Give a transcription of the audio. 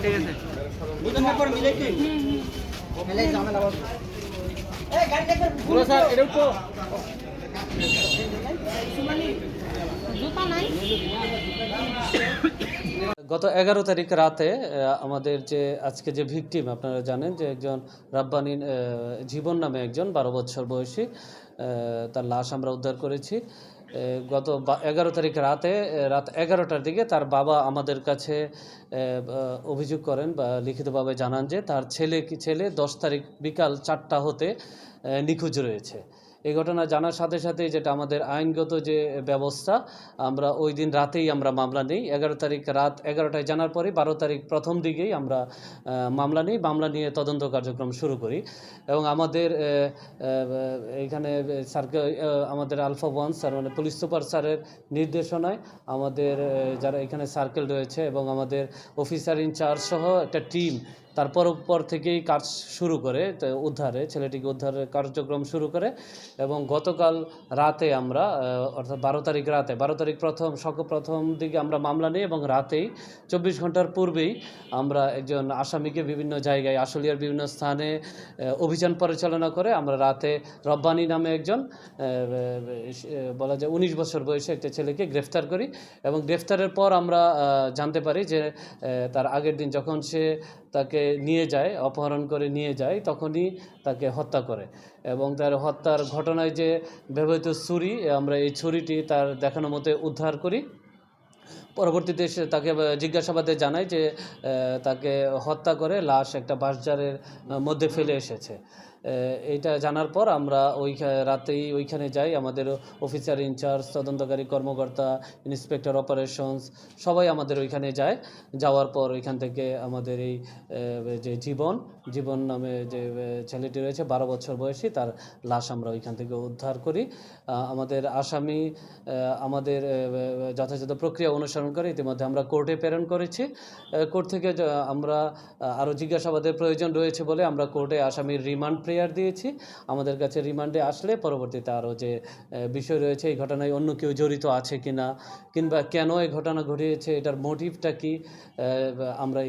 ঠিক আছে পর মিলাই এই গাড়ি পুরো স্যার এটা তো গত এগারো তারিখ রাতে আমাদের যে আজকে যে ভিকটিম আপনারা জানেন যে একজন রাব্বানি জীবন নামে একজন বারো বছর বয়সী তার লাশ আমরা উদ্ধার করেছি। গত এগারো তারিখ রাতে রাত এগারোটার দিকে তার বাবা আমাদের কাছে অভিযোগ করেন বা লিখিতভাবে জানান যে তার ছেলে কি, ছেলে দশ তারিখ বিকাল চারটা হতে নিখোঁজ রয়েছে। এই ঘটনা জানার সাথে সাথে যেটা আমাদের আইনগত যে ব্যবস্থা, আমরা ওই দিন রাতেই আমরা মামলা নিই। এগারো তারিখ রাত এগারোটায় জানার পরে বারো তারিখ প্রথম দিকেই আমরা মামলা নিই। মামলা নিয়ে তদন্ত কার্যক্রম শুরু করি এবং আমাদের এখানে সার্কেল আমাদের আলফা ওয়ান স্যার মানে পুলিশ সুপার স্যারের নির্দেশনায় আমাদের যারা এখানে সার্কেল রয়েছে এবং আমাদের অফিসার ইনচার্জ সহ একটা টিম তারপর পর থেকেই কাজ শুরু করে উদ্ধারে, ছেলেটিকে উদ্ধারের কার্যক্রম শুরু করে এবং গতকাল রাতে আমরা অর্থাৎ বারো তারিখ রাতে, বারো তারিখ প্রথম সক প্রথম দিকে আমরা মামলা নিই এবং রাতেই চব্বিশ ঘণ্টার পূর্বেই আমরা একজন আসামিকে বিভিন্ন জায়গায়, আশুলিয়ার বিভিন্ন স্থানে অভিযান পরিচালনা করে আমরা রাতে রব্বানি নামে একজন বলা যায় উনিশ বছর বয়সে একটা ছেলেকে গ্রেফতার করি এবং গ্রেফতারের পর আমরা জানতে পারি যে তার আগের দিন যখন সে তাকে নিয়ে যায়, অপহরণ করে নিয়ে যায়, তখনই তাকে হত্যা করে। এবং তার হত্যার ঘটনায় যে ব্যবহৃত ছুরি, আমরা এই ছুরিটি তার দেখানো মতে উদ্ধার করি। পরবর্তীতে তাকে জিজ্ঞাসাবাদে জানায় যে তাকে হত্যা করে লাশ একটা বাঁশঝাড়ের মধ্যে ফেলে এসেছে। এটা জানার পর আমরা ওই রাতেই ওইখানে যাই। আমাদের অফিসার ইনচার্জ তদন্তকারী কর্মকর্তা ইন্সপেক্টর অপারেশনস সবাই আমাদের ওইখানে যায়। যাওয়ার পর ওইখান থেকে আমাদের এই যে জীবন জীবন নামে যে ছেলেটি রয়েছে, বারো বছর বয়সী, তার লাশ আমরা ওইখান থেকে উদ্ধার করি। আমাদের আসামি আমাদের যথাযথ প্রক্রিয়া অনুসরণ করে ইতিমধ্যে আমরা কোর্টে প্রেরণ করেছি। কোর্ট থেকে আমরা আরও জিজ্ঞাসাবাদের প্রয়োজন রয়েছে বলে আমরা কোর্টে আসামির রিমান্ড প্রেয়ার দিয়েছি। আমাদের কাছে রিমান্ডে আসলে পরবর্তীতে আরও যে বিষয় রয়েছে, এই ঘটনায় অন্য কেউ জড়িত আছে কিনা, কিংবা কেন এই ঘটনা ঘটিয়েছে, এটার মোটিভটা কি আমরা